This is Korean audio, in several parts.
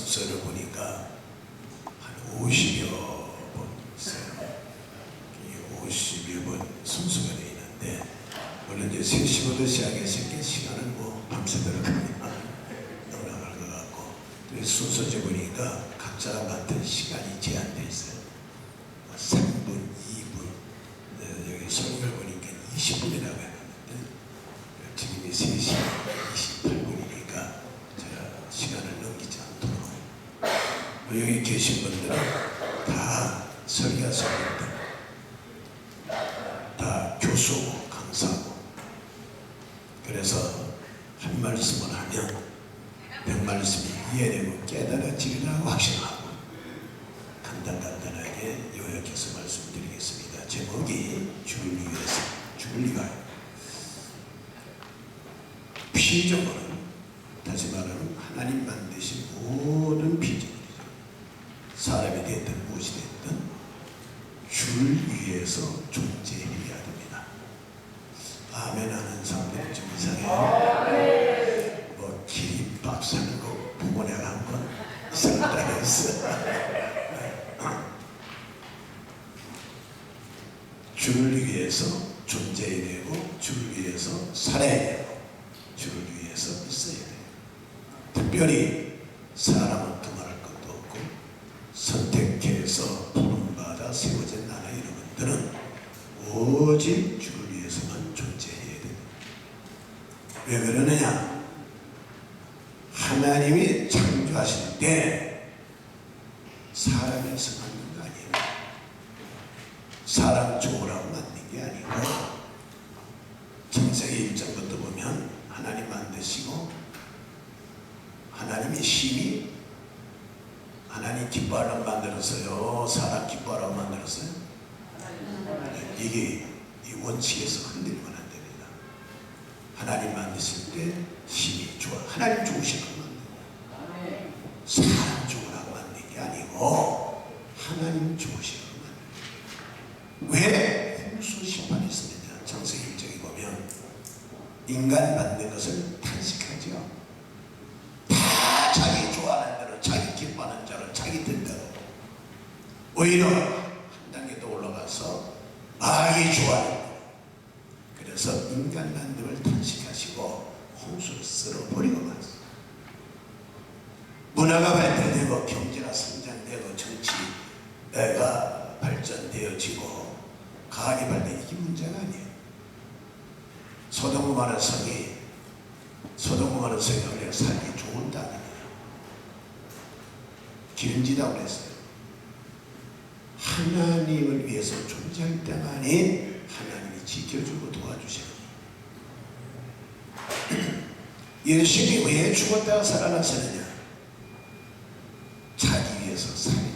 순서를 보니까 한 50여 번 있어요. 이 50여 번 순서가 있는데 물론 이제 3시부터 시작해서 이렇게 시간은 뭐 밤새도록 올라갈 것 같고 또 순서제 보니까 각자가 맡은 시간이 제한되어 있어요. 3분, 2분, 네, 여기 설교를 보니까 20분이라고 했는데 지금이 3시 28분이니까 제가 시간을 넘기지 않도록 여기 계신 분들은 다 설교하시는들 다 교수고 강사고 그래서 한 말씀을 하면 백 말씀이 이해되고 깨달아지리라고 확신하고 간단간단하게 요약해서 말씀드리겠습니다. 제목이 주를 위해서 주를 위하여 피조물은 다시 말하면 하나님 만드신 모든 피조물이죠. 사람이 됐든 무엇이 됐든 주를 위해서 존재해야 됩니다. 아멘 하는 사람들이 좀 이상해요. 뭐 기립밥 사는 거 보고 내가 한번 이상하다 했어. 주를 위해서 존재해야 되고 주를 위해서 살아야 되고 주를 위해서 있어야 돼요. 특별히 사람은 두말할 것도 없고 선택해서 부름받아 세워진 나라 여러분들은 오직 주를 위해서만 존재해야 됩니다. 왜 그러느냐? 하나님이 창조하실 때 사람에서 만든 거 아니에요. 사람 좋으라고 만든 게 아니고 창세기 1장부터 보면 하나님 만드시고 하나님이 심히 하나님 기뻐하라고 만들었어요. 사람 기뻐하라고 만들었어요. 이게 이 원칙에서 흔들리면 안 됩니다. 하나님 만드실 때 심히 좋아. 하나님 좋으신 걸 만든 사람 좋으라고 만든 게 아니고 하나님 좋으신 걸 만든 왜 홍수 심판이 있습니다. 창세기 1장에 보면 인간 만든 것을 탄식하죠. 다 자기 좋아하는 대로 자기 기뻐하는 대로 자기 뜻대로 오히려 한 단계 더 올라가서 마귀 좋아하는 대로 그래서 인간 만듦을 탄식하시고 홍수를 쓸어버리고 말았어요. 문화가 발달되고 경제가 성장되고 정치가 발전되어지고 과학이 발달 이게 문제가 아니에요. 소동구마는 성이 소동구마는 성이 원래 살기 좋은 땅이에요. 기름지다고 그랬어요. 하나님을 위해서 존재할 때만이 하나님이 지켜주고 도와주셔요. 예수님이 왜 죽었다가 살아나셨느냐? 자기 위해서 하려.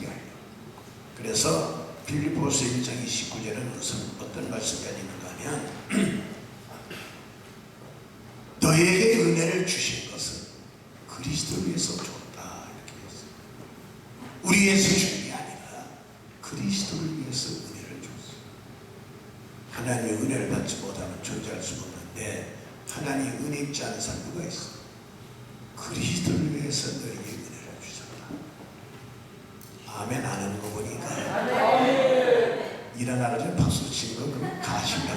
그래서 빌리포스 1장 29절에는 무슨 어떤 말씀까지 있는가 하면 너에게 은혜를 주신 것은 그리스도를 위해서 줬다 이렇게 했어요. 우리 준게 아니라 그리스도를 위해서 은혜를 줬어요. 하나님의 은혜를 받지 못하면 존재할 수가 없는데 하나님 은혜 있지 않은 사람 누가 있어? 그리스도를 위해서 너에게 은혜를 주셨다. 아멘 안 하는 거 보니까 일어나는 전 박수 치는 거 그럼 가신다.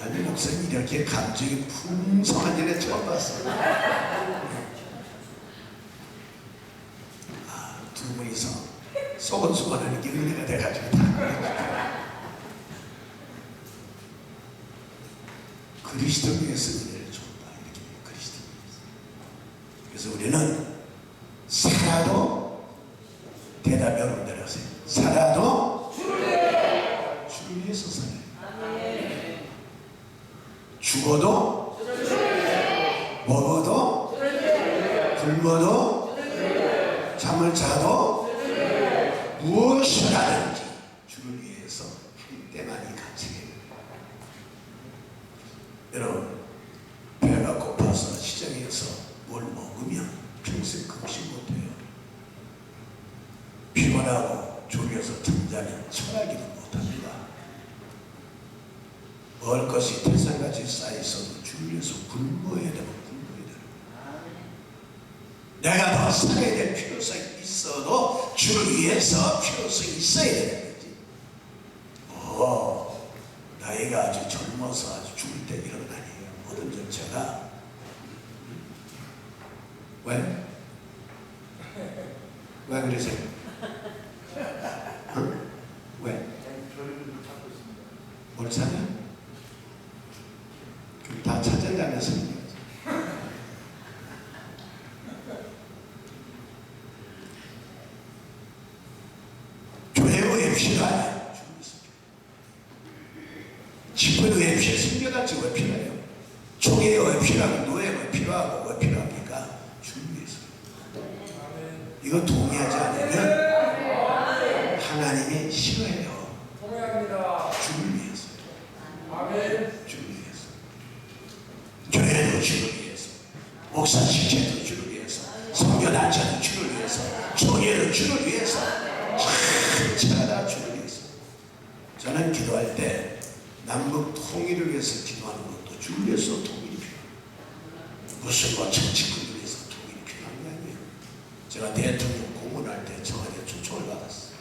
나는 목사님 이렇게 감정이 풍성한 일에 처음 봤어. 아, 두 분이서 소곤소곤하는 게 은혜가 돼가지고 다 그리스도 위해서 은혜를 줬다. 이렇게 그리스도 위해서. 그래서 우리는 살아도 대답이 여러분들 하세요. 살아도 주를 위해서 살아요. 죽어도 먹어도 굶어도 잠을 자도 무엇을 하든지 주를 위해서 할 때만이 가치예요. 여러분 배가 고파서 시장에서 뭘 먹으면 평생 금식 못해요. 피곤하고 졸려서 잠자면 철하기도 못합니다. 먹을 것이 태산같이 쌓여있어도 주를 위해서 굶어야 되고 굶어야 되고 내가 더 살아야 될 필요성이 있어도 주를 위해서 필요성이 있어야 되는 거지. 어, 나이가 아주 젊어서 아주 죽을 때 이런 건 아니에요. 모든 정체가. 왜? 왜 그러세요? 응? 왜? 뭘 찾아? 그럼 다 찾아가면서 얘기하지. 교회 왜 필요하냐? 집회 왜 필요해? 성교단체 왜 필요해요? 총회 왜 필요하고 노예 왜 필요하고 왜 필요합니까? 주를 위해서. 이거 동의하지 않으면 하나님이 싫어해요. 주를 위해서. 아멘. 주를 위해서. 교회도 주를 위해서. 목사 직제도 주를 위해서. 성교단체도 주를 위해서. 총회도 주를 위해서. 전체가 다 주를 위해서. 저는 기도할 때 남북 통일을 위해서 기도하는 것도 주를 위해서 통일이 필요해요. 무슨 뭐 정치권을 위해서 통일이 필요한 게 아니에요. 제가 대통령 고문할 때 청와대 초청을 받았어요.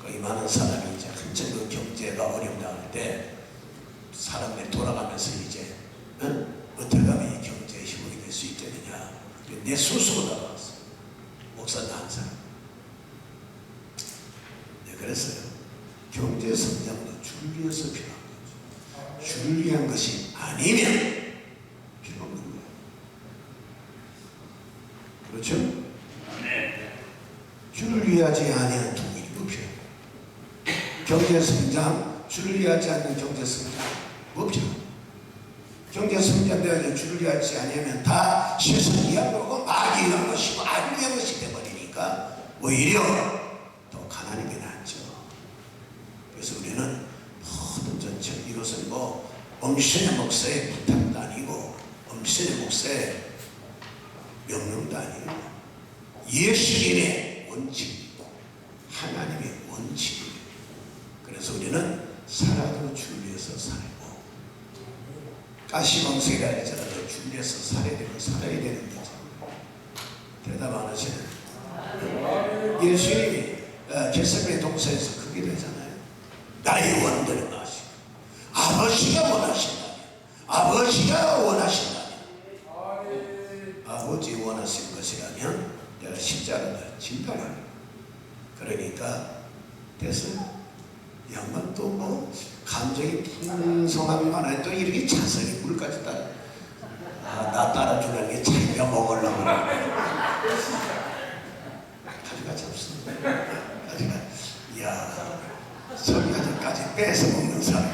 거기 많은 사람이 이제 한참 그 경제가 어렵다 할 때 사람들이 돌아가면서 이제 어? 어떻게 하면 이 경제에 희망이 될 수 있겠느냐. 내 스스로 나왔어. 목사도 항상 네, 그랬어요. 경제 성장도 주를 위해서 필요한 거죠 주를 위한 것이 아니면 필요 없는 거예요 그렇죠? 주를 위하지 아니하는 통일이 무필요 경제 위하지 않는 경제 성장 없죠. 경제 성장되어야 위하지 아니하면 다 위한 거고 마귀 위한 것이고 아주 위한 것이 되버리니까 오히려 더 가난하게 낫죠. 그래서 우리는 모든 전체 이것은 뭐 엄신의 목사의 부탁도 아니고 엄신의 목사의 명령도 아니고 예수님의 원칙이고 하나님의 원칙이에요. 그래서 우리는 살아도 주를 위해서 살고 가시방석이라 할지라도 주를 위해서 살아야 되고 살아야 되는 거죠. 대답 안 하시는 예수님이 어, 겟세마네 동산에서 크게 되잖아요. 나의 원대로 나시고 아버지가 원하신다면 아버지가 원하신다면 아멘. 아버지 원하시는 것이라면 내가 십자가를 진단하라. 그러니까 됐어요. 양반 또 뭐 감정이 풍성하기만 해도 이렇게 자성이 물까지 따라. 아, 나 따라주는 게 자기가 먹으려고 그래. 가지가 잡습니다. 가지가, 이야, 설가지까지 뺏어 먹는 사람.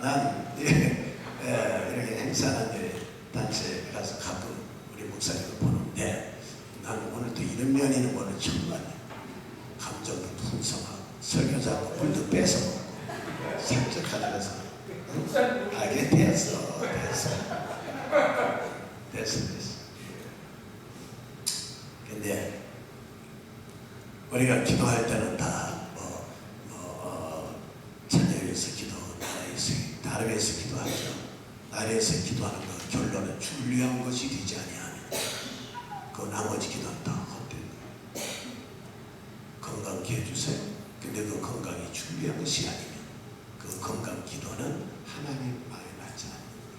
난 예, 예, 이렇게 행사하는 데 단체에 가서 가끔 우리 목사님을 보는데 나는 오늘 또 이런 면이는 오늘 처음 봤네. 감정도 풍성하고 설교자고 불도 뺏어 먹고 생적하다면서 아 이게 됐어 됐어 됐어 근데 우리가 기도할 때는 다뭐 뭐, 자녀에 위해서 기도, 나라에 위해서, 나라에 위해서 기도하죠. 나라에 위해서 기도하는 것 결론은 위한 것이 되지 아니하면 그 나머지 기도는 다 헛된 거예요. 건강케 해주세요. 근데 그 건강이 위한 것이 아니면 그 건강 기도는 하나님 마음에 맞지 않는 거예요.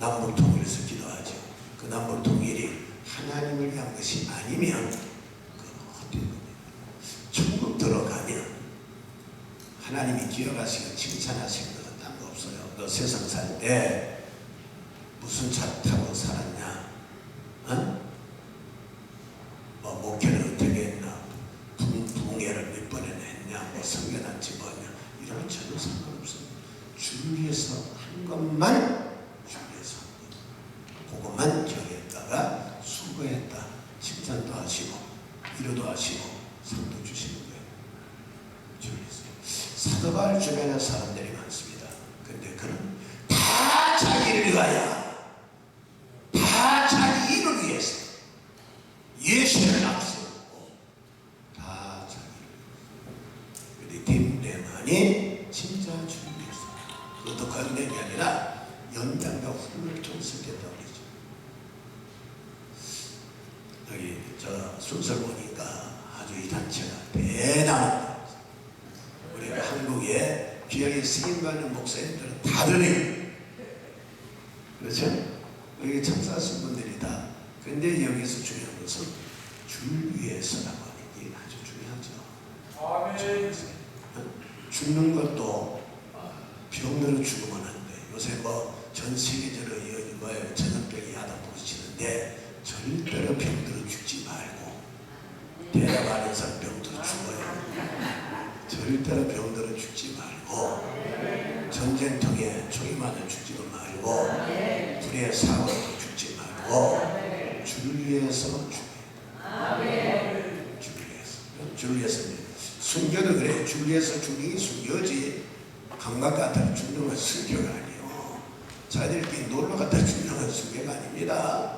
남북 통일에서 기도하죠. 그 남북 통일이 하나님을 위한 것이 아니면 그. 천국 들어가면 하나님이 기억하시고 칭찬하시는 것은 딴거 없어요. 너 세상 살 때 무슨 차 타고 살았냐? 어? 뭐 목회를 어떻게 했나? 부, 부흥회를 몇 번이나 했냐? 뭐 성견한지 뭐냐? 이런 건 전혀 상관없어요. 주를 위해서 한 것만 주를 위해서 한 것. 그것만 기억했다가 수고했다. 칭찬도 하시고 위로도 하시고 상도 주시는 거예요. 주를 위해서. 사도바울 주변에 사람들이 많습니다. 근데 그는 다 자기를 위하여 다 자기 일을 위해서 예수를 앞세우고 다 자기를 우리 딘대만이 진짜 위해서 그것도 게 아니라 연장과 훈을 존속했다고 그러죠. 여기 저 순서를 보니까 아주 이 단체가 대단합니다. 한국의 귀하게 쓰임받는 목사님들은 다르네. 그렇죠? 여기 청사하신 분들이 다. 근데 여기서 중요한 것은 줄 위에서라고 하는 게 아주 중요하죠. 죽는 것도 병으로 죽으면 안 돼. 요새 뭐 전 세계적으로 이 뭐예요 전염병이 하다 부딪히는데 절대로 병들어 죽지 말고 대답하는 사람 병들어 죽어요. 절대로 병들어 죽지 말고 전쟁통에 총이 맞아 죽지도 말고 불에 사고로 죽지 말고 주를 위해서. 주를 위해서. 주를 위해서. 순교도 그래. 주를 위해서 게 순교지. 감각 같아 죽는 건 순교가 아니에요. 자기들끼리 놀러 갔다 죽는 건 순교가 아닙니다.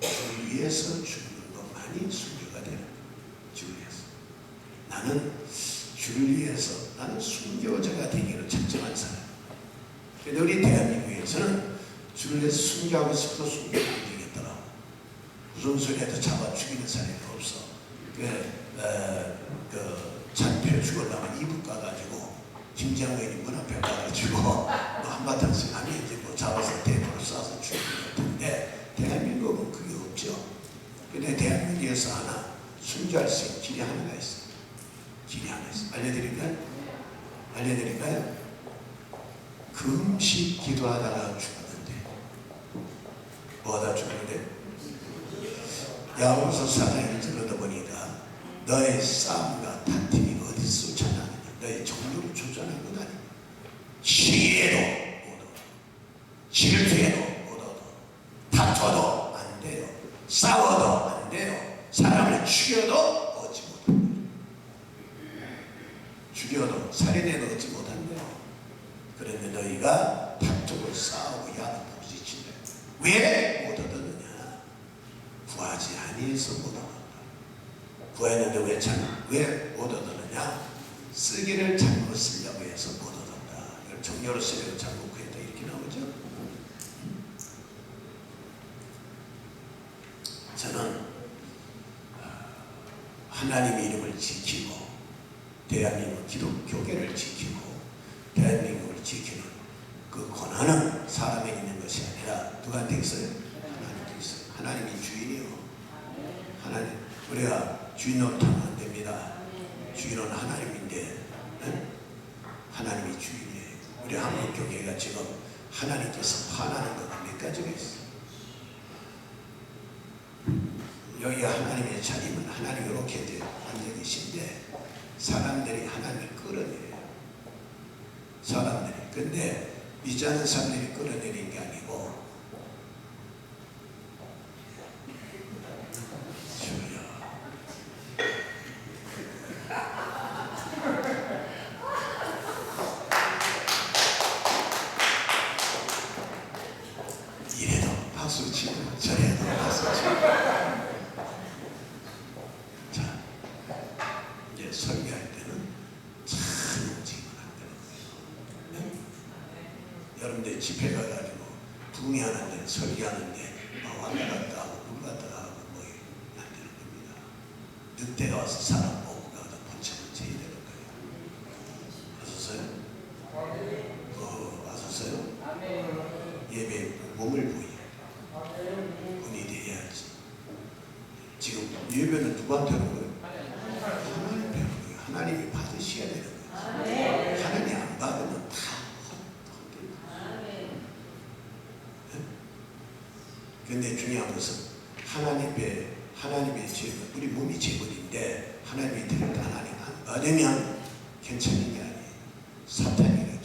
주를 위해서 죽는 것만이 순교가 되는. 주를 위해서. 나는 주를 위해서 나는 순교자가 되기로 작정한 사람. 근데 우리 대한민국에서는 주를 위해서 순교하고 싶어도 순교가 안 되겠더라. 무슨 소리 해도 잡아 죽이는 사람이 없어. 그, 어, 그 잡혀 죽으려면 이북 가가지고 김장관이 문 앞에 가가지고 뭐 한바탕씩 하면 이제 뭐 잡아서 대포로 쏴서 죽이는 것 같은데 대한민국은 그게 없죠. 근데 대한민국에서 하나 순교할 수 있는 길이 하나가 있어요. 길이 하나 있어요. 알려드릴까요? 알려드릴까요? 금식 기도하다가 죽었는데 뭐하다 죽었는데 야고보서 사장이 들어다 보니까 너의 싸움과 다툼이 어디서 쫓아나느냐. 너의 정도를 쫓아나는 것 아니냐. 시기에도 못 얻어. 질투에도 못 얻어. 다퉈도 안 돼요. 싸워도 안 돼요. 사람을 죽여도 얻지 못한다. 죽여도 살인해도 얻지 못한대요. 그런데 너희가 다투고 싸우고 부딪힌다 왜 못 얻었느냐 구하지 아니해서 못 얻었다. 구했는데 왜 참, 왜못 얻었느냐? 쓰기를 잘못 쓰려고 해서 못 얻었다. 정렬로 쓰기를 잘못 구했다. 이렇게 나오죠. 저는 아, 하나님의 이름을 지키고 대한민국 기독교계를 지키고 대한민국을 지키는 그 권한은 사람에게 있는 것이 아니라 누구한테 있어요? 하나님께 있어요. 하나님이 주인이요. 하나님 우리가 주인 노릇하면 안 됩니다. 주인은 하나님인데 응? 하나님이 주인이에요. 우리 한국 교회가 지금 하나님께서 화나는 거가 몇 가지가 있어요. 여기 하나님의 자리면 하나님 이렇게 이제 앉아 계신데 사람들이 하나님을 끌어내려요. 사람들이. 근데 믿지 않는 사람들이 끌어내리는 게 아니고. 이래도 박수 치고 저래도 박수 치고 자 이제 설교할 때는 참 움직이면 안 되는 거예요 네? 여러분들 집회 가가지고 부흥하는데 설교하는데 막 왔다 갔다 하고 물 갔다 하고 뭐안 되는 겁니다. 늑대가 와서 사람 먹고 가다 번쩍을 쳐야 되는 거예요 하셨어요? 어, 하셨어요? 예배 몸을 보여 본이 돼야지 지금 예배는 누구한테 하는 거예요? 하나님 배우는 거예요 하나님이 받으셔야 되는 거예요 하나님 안 받으면 다 헛되고 근데 중요한 것은 하나님 배 하나님의 제물 우리 몸이 제물인데 하나님이 때 하나님 안 받으면 괜찮은 게 아니에요 사탄이 이렇게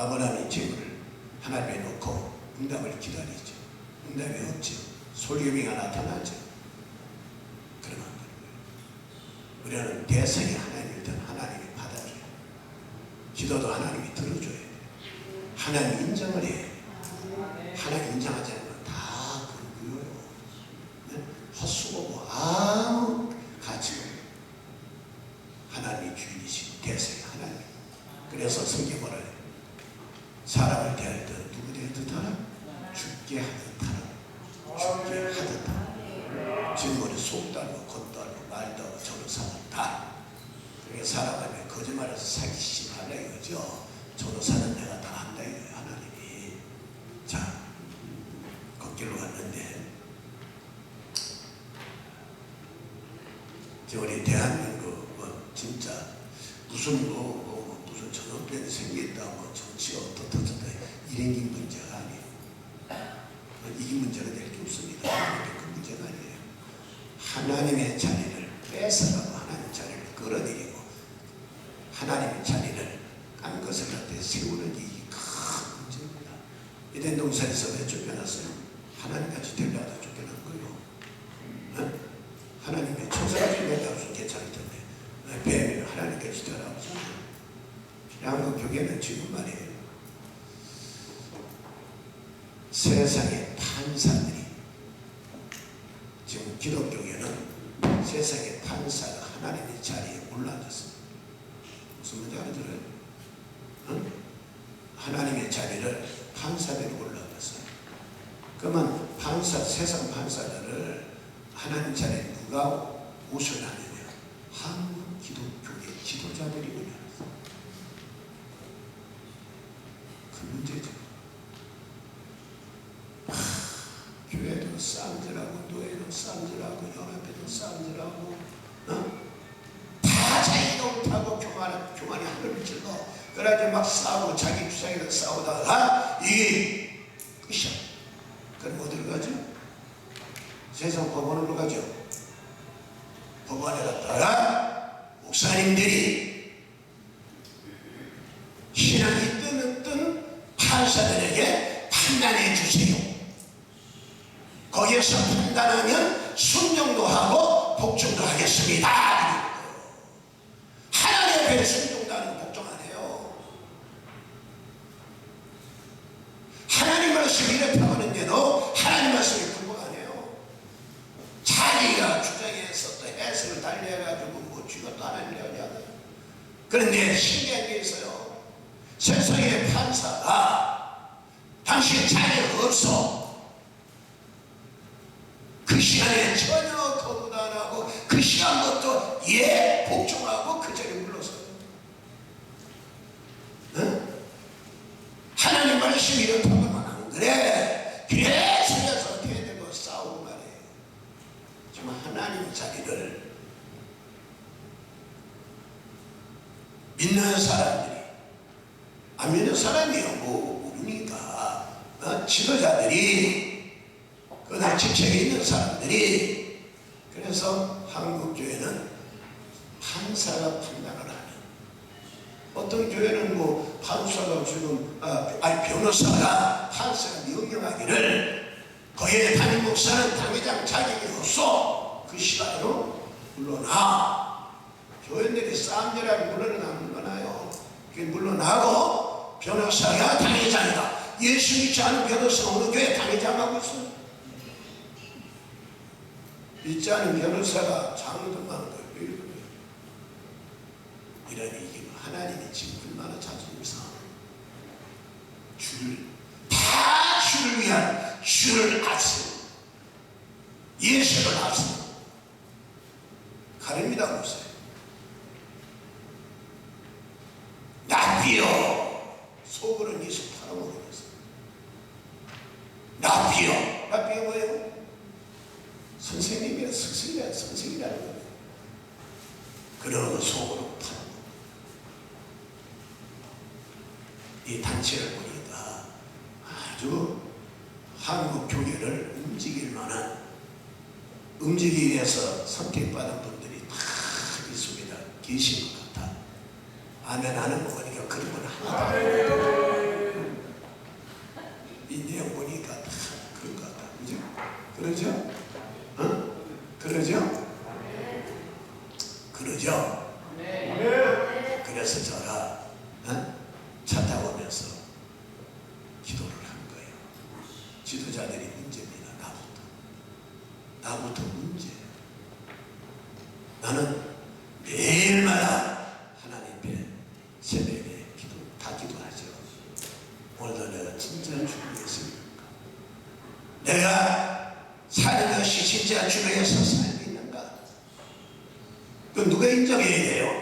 아브라함이 제물을 하나님에 놓고 응답을 기다리죠. 응답이 없죠. 솔개미가 나타나죠. 그러면 안 되는 거예요. 우리는 대상이 하나님일 때는 하나님이 받아줘요. 기도도 하나님이 들어줘야 돼요. 하나님 인정을 해야 돼요. 하나님 인정하지 않으면 다 그거예요. 네? 헛수고고 아무 가치가 없어요. 하나님이 성경을 사람을 대할 때 누구? 죽게 하는 타락. 죽게 하는 타락. 지금 우리 속도 알고 겉도 알고 말도 알고 저런 사람다. 그게 사람에게 거짓말해서 사기치지 말라 이거죠. 전도사는 내가 다 한다 이거예요 하나님이. 자, 걷길로 갔는데 이제 우리 대한민국 뭐 진짜 무슨 뭐, 뭐, 뭐 무슨 전염병이 생겼다 뭐 정치가 어떻다 이런 게 문제가 아니에요. 이게 문제가 될 게 없습니다. 그 문제가 아니에요. 하나님의 자리를 뺏어가고 하나님의 자리를 끌어들이고 하나님의 자리를 깐 것을 갖다 세우는 게큰 문제입니다. 이된 동산에서 왜 쫓겨났어요? 하나님같이 되려다 쫓겨난 거예요. 어? 하나님의 천사가 되려다 무슨 괜찮을 텐데 왜 뱀이 하나님같이 되라고 한국 교계는 지금 말이에요. 세상의 판사들이 지금 기독교계는 세상의 판사가 하나님의 자리에 올라앉았습니다. 무슨 말인지 알아들어요? 응? 하나님의 자리를 판사들이 올라갔어요. 그러면 판사, 세상 판사들을 하나님 자리에 누가 모셔놨느냐? 한국 기독교의 지도자들이 올라갔어요. 그 문제죠. 싸움질하고 노예도 싸움질하고 연합회도 싸움질하고 어? 다 자기가 옳다고 교만, 교만이 하늘을 찔러 그래가지고 막 싸우고 자기 주장이랑 싸우다가 이게 끝이야 그럼 어디로 가죠? 세상 법원으로 가죠 법원에 갔다가 목사님들이 신앙이 있든 없든 판사들에게 판단해 주세요 거기에서 판단하면 순종도 하고 복종도 하겠습니다. 하나님 앞에 순종도 하고 복종 안 해요. 하나님 말씀이 이렇다고 하는데도 하나님 말씀이 불복 안 해요. 자기가 주장해서 또 해석을 달리해가지고 뭐 쥐가 또 하나님 하냐. 그런데 신기한 게 있어요. 세상의 판사가 당신 자녀 없어. 그 시간에 전혀 거부도 안 하고 그 시간부터 예 복종하고 그 자리에 물러서요. 응? 하나님 말씀이 이렇다고 하면 안 그래. 계속해서 어떻게 되고 싸우고 말이에요. 정말 하나님 자리를 믿는 사람들이 안 믿는 사람이요. 뭐 모르니까? 어? 지도자들이 그다음 직책에 있는 사람들이. 그래서 한국 교회는 판사가 판단을 하는. 어떤 교회는 뭐 판사가 지금 아, 아니 변호사가 판사가 명령하기를 거기에 담임 목사는 당회장 자격이 없어 그 시간으로 물러나 교인들이 싸움질하고 물러나 안 물러나요 그 물러나고 변호사가 당회장이다 예수 믿지 않은 변호사가 어느 교회 당회장하고 있어요 믿지 않은 변호사가. 왜 이러냐. 이런 이게 하나님이 지금 얼마나 자존심 상하 주를 다 주를 위한 주를 아세요. 예수를 아세요. 가립니다 보세요. 나비요 속으로는 예수 팔아먹으면서 나비요 나비요 뭐예요? 선생님이라 스승이라 선생이라는 거예요. 그런 속으로 팔아. 이 단체를 보니까 아주 한국 교회를 움직일 만한 움직이기 위해서 선택받은 분들이 다 있습니다. 계신 것 같아. 아멘 하는 거 보니까 그런 건 하나도. 이 내용 보니까 다 그런 것 같아. 그죠? 그러죠? 어? 그러죠? 그러죠? 그래서 저 오늘도 내가 진짜 주님이겠습니까? 내가 사는 것이 진짜 주님에서 살고 있는가? 그 누가 인정해야 돼요?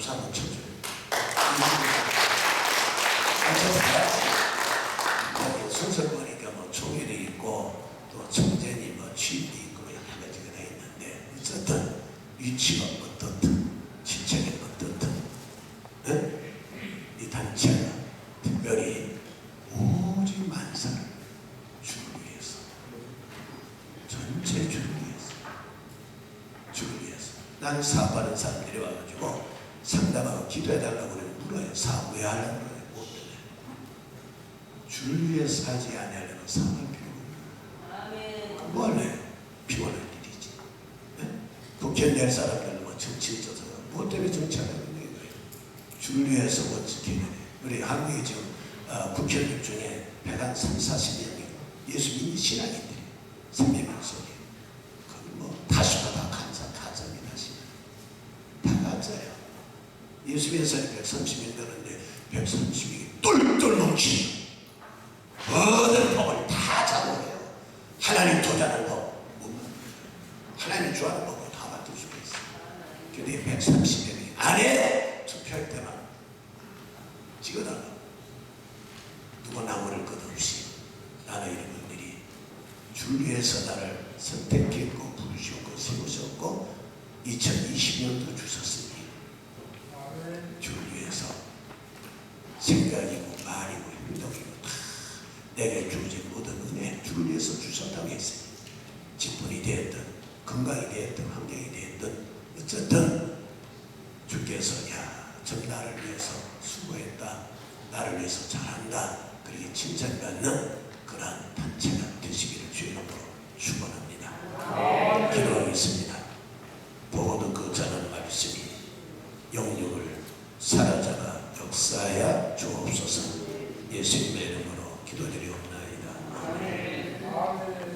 감사합니다. 질져서 무엇 뭐 때문에 정치하는 거예요? 줄리에서 원스틴 뭐 우리 한국의 지금 어, 국회의원 중에 백한 3, 40명이 예수 믿는 신앙인들이 생명 속에 거기 뭐 다수가 다 간사, 간사입니다. 다 간사요 예수 믿는 사람이 130명 되는데 130명이 똘똘 뭉치죠. 모든 법을 다 잡아내요. 하나님 도전을 2층